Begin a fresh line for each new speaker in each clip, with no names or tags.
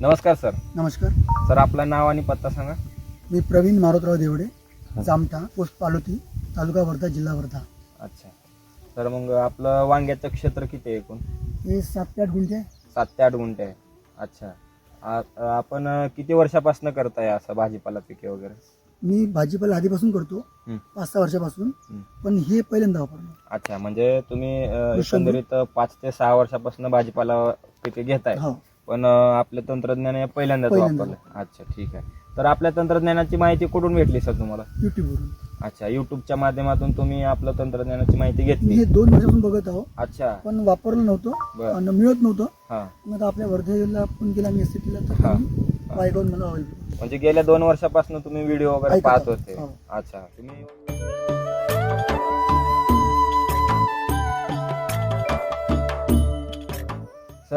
नमस्कार सर.
नमस्कार.
सर आपलं नाव आणि पत्ता सांगा.
मी प्रवीण मारुतराव देवडे जामठा पोस्ट पालोती तालुका वर्धा जिल्हा वर्धा.
अच्छा. तर मग आपलं वांग्याचं क्षेत्र किती आहे एकूण?
हे सात ते आठ गुंठे आहे.
सात ते आठ गुंठे आहे. अच्छा. आ- आपण किती वर्षापासून करताय असं भाजीपाला पिके वगैरे?
मी भाजीपाला आधीपासून करतो
हं.
पाच सहा वर्षापासून.
हं.
पण हे पहिल्यांदा वापरलं
अच्छा. म्हणजे तुम्ही अं,
कृषी
एकंदरीत पाच ते सहा वर्षापासून भाजीपाला पिके घेताय.
हो.
पण अं, आपलं तंत्रज्ञान हे पहिल्यांदाच
पहिल्यांदा.
वापरलं. अच्छा ठीक आहे. तर आपल्या तंत्रज्ञानाची माहिती कुठून भेटली सर तुम्हाला?
युट्यूबवरून
अच्छा युट्यूबच्या माध्यमातून तुम्ही आपलं तंत्रज्ञानाची माहिती
मी
घेतली
हे दोन वर्षापासून बघत आहो.
अच्छा.
पण वापरलं नव्हतं
बरं.
आणि मिळत नव्हतं.
हा.
मग आता आपल्या वर्धेला फोन केला मी एस ला तर
हा.
त्यांनी बायकावून मला हवी.
म्हणजे गेल्या दोन वर्षापासून तुम्ही व्हिडिओ वगैरे
ऐकत
पाहत
होतो.
होते.
हो.
अच्छा तुम्ही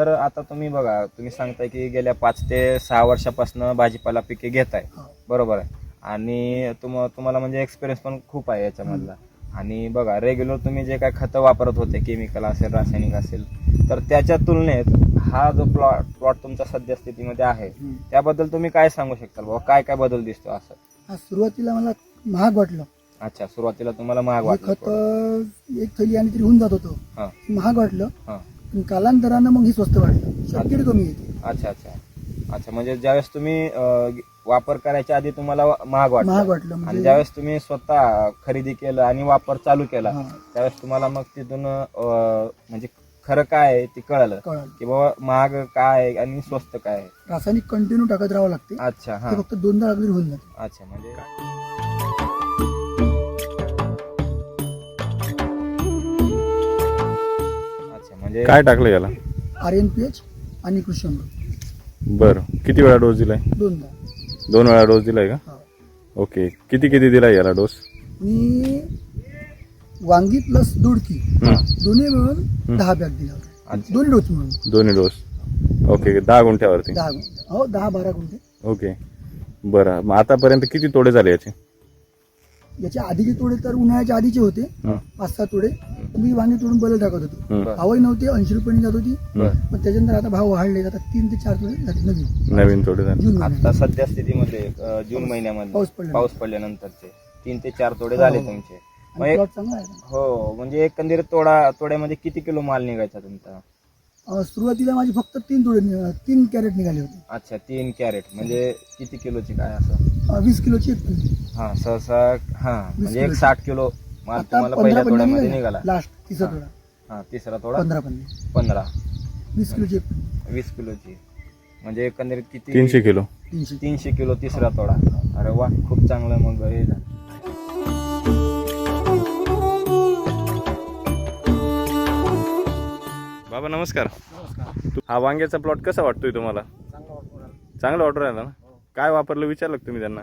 सर आता तुम्ही बघा तुम्ही सांगताय की गेल्या पाच ते सहा वर्षापासून भाजीपाला पिके घेताय. बरोबर आहे. आणि तुम तुम्हाला म्हणजे एक्सपिरियन्स पण खूप आहे याच्यामधला. आणि बघा रेग्युलर तुम्ही जे काय खतं वापरत होते केमिकल असेल रासायनिक असेल तर त्याच्या तुलनेत हा जो प्लॉट प्लॉट तुमच्या सध्या स्थितीमध्ये आहे. त्याबद्दल तुम्ही काय सांगू शकता बाबा? काय काय बदल दिसतो असं?
सुरुवातीला मला महाग वाटलं.
अच्छा सुरुवातीला तुम्हाला महाग वाटलं
खत. एक थैली आणि तरी होऊन जात होतं. महाग वाटलं. पण कालांतरानं मग ही स्वस्त वाटलं शक्य कमी येते.
अच्छा अच्छा. अच्छा म्हणजे ज्यावेळेस तुम्ही अं, वापर करायच्या आधी तुम्हाला महाग
महाग
वाटलं.
वाटलं
आणि
म्हणजे
ज्यावेळेस तुम्ही स्वतः खरेदी केलं आणि वापर चालू केला
हा,
त्यावेळेस तुम्हाला मग तिथून अं, म्हणजे खरं काय आहे ते कळलं.
कळालं.
की बाबा महाग काय आहे आणि स्वस्त काय आहे.
रासायनिक कंटिन्यू टाकत राहावं लागते.
अच्छा हा.
ते फक्त दोनदा होऊन जाते
अच्छा म्हणजे म्हणजे
काय टाकलं याला?
आर एन पी एच आणि कृषी अमृत.
बरं. किती वेळा डोस दिलाय?
दोनदा.
दोन वेळा डोस दिलाय का?
हा.
ओके. किती किती दिलाय याला डोस?
मी वांगी प्लस दोडकी
हं.
दोन्ही मिळून दहा बॅग दिला. दोन्ही डोस मिळून.
दोन्ही डोस. ओके. दहा गुंठ्यावरती.
दहा गुंठे हो दहा बारा गुंठे.
ओके. बरं. मग आतापर्यंत किती तोडे झाले याचे?
याच्या आधीचे तोडे तर उन्हाळ्याच्या आधीचे होते.
हं.
पाच सहा तोडे. मी वांगी तोडून बदल टाकत होतो. भावही नव्हते ऐंशी रुपयांनी जात होती. पण त्याच्यानंतर आता भाव वाढले आता तीन ते चार तोडे झाले नवीन.
नवीन तोडे
जून
आता सध्या स्थितीमध्ये जून महिन्यामध्ये
पाऊस पडल्यानंतर.
पाऊस पडल्यानंतरचे तीन ते चार तोडे झाले
हो.
तुमचे. हो म्हणजे एकंदरीत तोडा तोड्यामध्ये किती किलो माल निघायचा तुमचा?
सुरुवातीला माझे फक्त तीन तोडे तीन कॅरेट निघाले होते.
अच्छा तीन कॅरेट. म्हणजे किती किलोची काय असं?
वीस किलोची एक पिल्ली.
हा सहसा हा म्हणजे एक. साठ किलो माल
आता
तुम्हाला
पंधरा
पहिल्या तोड्यामध्ये
निघाला. लास्ट तिसरा
हा.
तोडा.
हा तिसरा तोडा.
पंधरा पंधरा
पंधरा.
वीस किलोची एक पिल्ली.
वीस किलोची म्हणजे एकंदरीत किती?
तीनशे किलो.
तीनशे.
तीनशे किलो तिसरा तोडा. अरे वा खूप चांगलं मग हे झालं.
बाबा नमस्कार. हा वांग्याचा प्लॉट कसा वाटतोय तुम्हाला? चांगला वाटू राहिला ना? काय वापरलं विचारलं का तुम्ही त्यांना?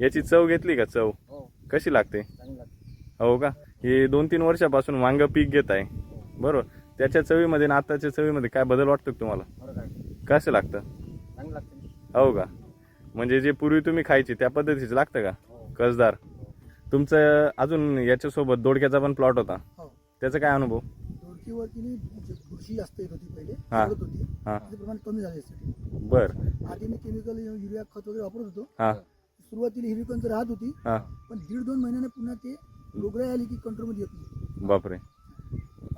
याची चव घेतली का चव? कशी लागते? हो का? हे दोन तीन वर्षापासून वांग पीक घेत आहे. बरोबर. त्याच्या चवीमध्ये आणि आताच्या चवीमध्ये काय बदल वाटतो तुम्हाला? कसं लागतं? हो का? म्हणजे जे पूर्वी तुम्ही खायचे त्या पद्धतीचं लागतं का? कसदार? तुमचं अजून याच्यासोबत दोडक्याचा पण प्लॉट होता.
हो.
त्याचा काय अनुभव?
होती पहिले.
हा.
होती.
हा.
प्रमाण कमी झालं
बर.
आधी मी केमिकल युरिया खत वगैरे वापरत होतो.
हा.
सुरुवातीला हिरवीकंच राहत होती
हा.
पण दीड दोन महिन्याने पुन्हा ते रोगराई आली की कंट्रोलमध्ये येत नाही.
बापरे.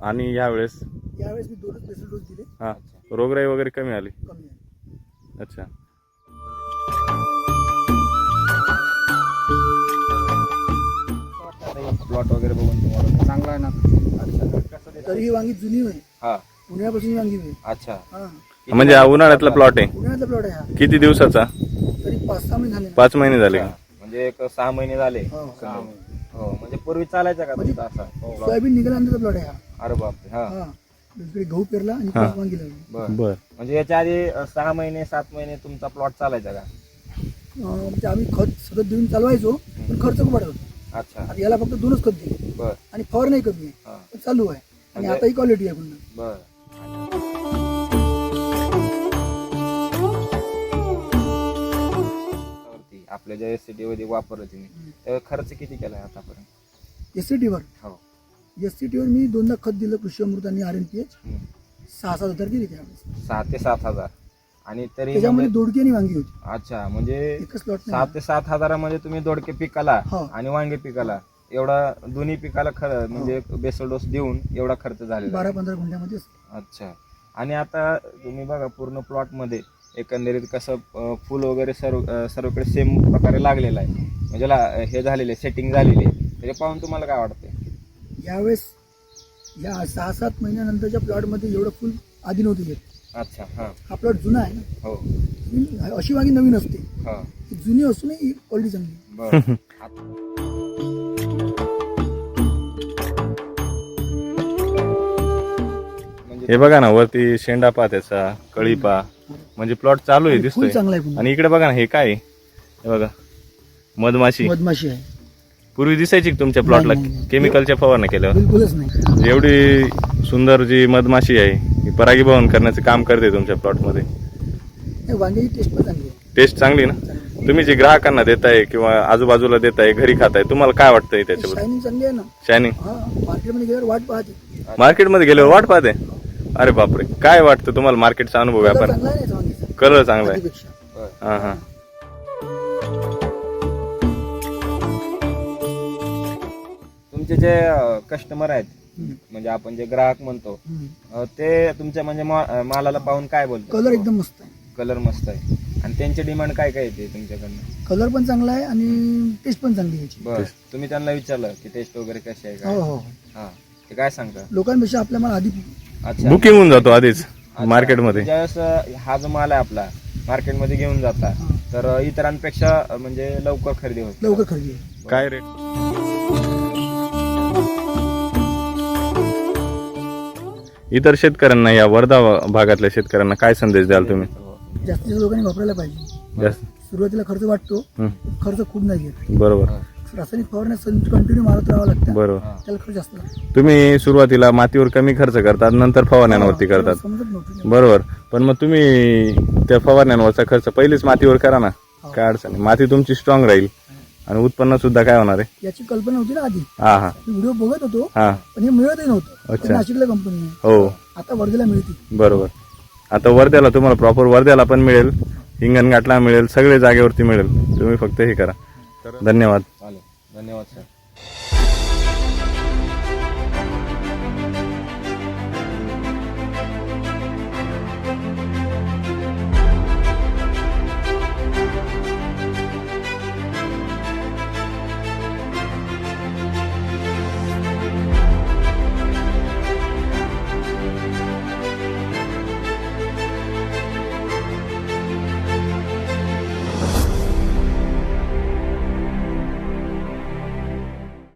आणि यावेळेस?
यावेळेस मी दोनच स्पेशल डोस दिले.
हा. रोगराई वगैरे कमी आली.
कमी आहे
अच्छा.
प्लॉट वगैरे बघून तुम्हाला
चांगला आहे ना?
अच्छा. कसं ते-
तरी ही वांगी जुनी आहे
हा.
उन्हाळ्यापासून ही वांगी
अच्छा.
हा.
म्हणजे हा उन्हाळ्यातला प्लॉट आहे.
उन्हाळ्याचा प्लॉट आहे हा.
किती दिवसाचा?
तरी पाच सहा महिने झाले.
पाच महिने झाले का.
म्हणजे एक सहा महिने झाले.
हो.
हो म्हणजे पूर्वी चालायचा का
म्हणजे
तुमचा असा plot?
सोयाबीन निघाल्यानंतरचा प्लॉट आहे हा.
अरे बापरे हा.
हा. गहू पेरला आणि
हा.
परत वांगी लावली
बर.
बर.
म्हणजे याच्या आधी अ, सहा महिने सात महिने तुमचा प्लॉट चालायचा का?
अं, म्हणजे आम्ही खत सतत देऊन चालवायचो पण खर्च खूप वाढत होता.
अच्छा.
आता याला फक्त दोनच खत दिले.
बर.
आणि फवार नाही कमी आहे.
हा.
पण चालू आहे. आणि
म्हणजे-
आता ही क्वालिटी आहे पुन्हा
बर. आपल्या ज्या एस सी मध्ये वापरलं तुम्ही त्यावर खर्च किती केलाय आतापर्यंत?
एस सी टीवर
हो.
एस सी टीवर मी दोनदा खत दिलं कृषी अमृत आणि आर एन पी एच
हम्म.
सहा सात हजार गेले त्यावेळेस.
सहा ते सात हजार. आणि तरी
त्याच्यामध्ये
म्हणजे-
दोडकी आणि वांगी होती.
अच्छा म्हणजे
एकच
सात ते सात हजारामध्ये तुम्ही दोडके पिकाला
हो.
आणि वांगे पिकाला एवढा दोन्ही पिकाला खर म्हणजे बेसल डोस देऊन एवढा खर्च झालेला
बारा
आहे.
पंधरा गुंठ्यामध्ये
अच्छा. आणि आता तुम्ही बघा पूर्ण प्लॉटमध्ये एकंदरीत कसं फुल वगैरे सर्व सर्वकडे सेम प्रकारे लागलेलं आहे. म्हणजे ला- हे झालेले सेटिंग झालेली आहे. ते पाहून तुम्हाला काय वाटतंय?
यावेळेस या सहा सात महिन्यानंतरच्या प्लॉटमध्ये एवढं फुल आधी नव्हतं येत.
अच्छा हा.
हा प्लॉट जुना आहे ना?
हो.
अशी वांगी नवीन असते. जुनी असूनही क्वालिटी चांगली आहे.
बरं. आता- म्हणजे
हे बघा ना वरती शेंडा पा त्याचा कळी पा. म्हणजे प्लॉट चालू आहे
फुल
दिसतोय.
चांगलं आहे पुन्हा.
आणि इकडे बघा ना हे काय आहे? हे बघा. मधमाशी.
मधमाशी आहे.
पूर्वी दिसायची का तुमच्या प्लॉटला
नाही, नाही.
केमिकलच्या फवारण्या केल्यावर.
बिलकुलच नाही.
एवढी सुंदर जी मधमाशी आहे ही परागीभवन करण्याचं काम करते तुमच्या प्लॉटमध्ये
वांग्याची टेस्ट पण चांगली आहे.
टेस्ट चांगली ना? तुम्ही जे ग्राहकांना देताय किंवा आजूबाजूला देताय घरी खाताय तुम्हाला काय वाटतंय त्याच्याबद्दल?
शायनिंग चांगली आहे ना?
शायनिंग
हा मार्केटमध्ये गेल्यावर वाट पाहते.
मार्केटमध्ये गेल्यावर वाट पाहते? अरे बापरे काय वाटतं तुम्हाला मार्केटचा अनुभव व्यापार
चांगला आहे
कलर चांगला आहे.
आधीपेक्षा.
हा हा.
तुमचे जे कस्टमर आहेत
हम्म.
म्हणजे आपण जे ग्राहक म्हणतो
हम्म.
अं, ते तुमच्या म्हणजे मा- अं, मालाला पाहून काय बोलतात?
कलर एकदम मस्त आहे.
कलर मस्त आहे. आणि त्यांची डिमांड काय काय येते तुमच्याकडनं?
कलर पण चांगला आहे आणि टेस्ट पण चांगली आहे याची.
बर. तुम्ही त्यांना विचारलं की टेस्ट वगैरे कशी आहे
हो
काय
हो.
हा. ते काय सांगता?
लोकांपेक्षा आपल्या मला आधी
अच्छा.
बुकिंग होऊन जातो आधीच. मार्केटमध्ये.
ज्यावेळेस अं, हा जो माल आहे आपला मार्केटमध्ये घेऊन जाता
हा.
तर इतरांपेक्षा म्हणजे लवकर खरेदी होते.
लवकर खरेदी.
काय रेट इतर शेतकऱ्यांना या वर्धा भागातल्या शेतकऱ्यांना काय संदेश द्याल तुम्ही?
जास्तीत जास्त लोकांनी वापरायला पाहिजे.
जास्त.
सुरुवातीला खर्च वाटतो
हं,
खर्च खूप नाही घेत
बरोबर.
रासायनिक फवारण्या कंटिन्यू मारत राहावं लागतं.
बरोबर.
त्याला खर्च जास्त लागतो.
तुम्ही सुरुवातीला मातीवर कमी खर्च करतात नंतर फवारण्यांवरती करतात.
समजत नव्हतं
बरोबर. पण मग तुम्ही त्या फवारण्यांवरचा खर्च पहिलीच मातीवर करा ना. काय अडचण नाही. माती तुमची स्ट्रॉंग राहील. आणि उत्पन्न सुद्धा काय होणार आहे?
याची कल्पना होती ना आधी.
हा हा.
व्हिडिओ बघत होतो
हा.
पण हे मिळतही नव्हतं.
अच्छा.
पण नाशिकला कंपनी
हो.
आता वर्धेला मिळते.
बरोबर. आता वर्ध्याला तुम्हाला प्रॉपर वर्ध्याला पण मिळेल हिंगणघाटला मिळेल सगळे जागेवरती मिळेल. तुम्ही फक्त हे करा. धन्यवाद.
धन्यवाद सर.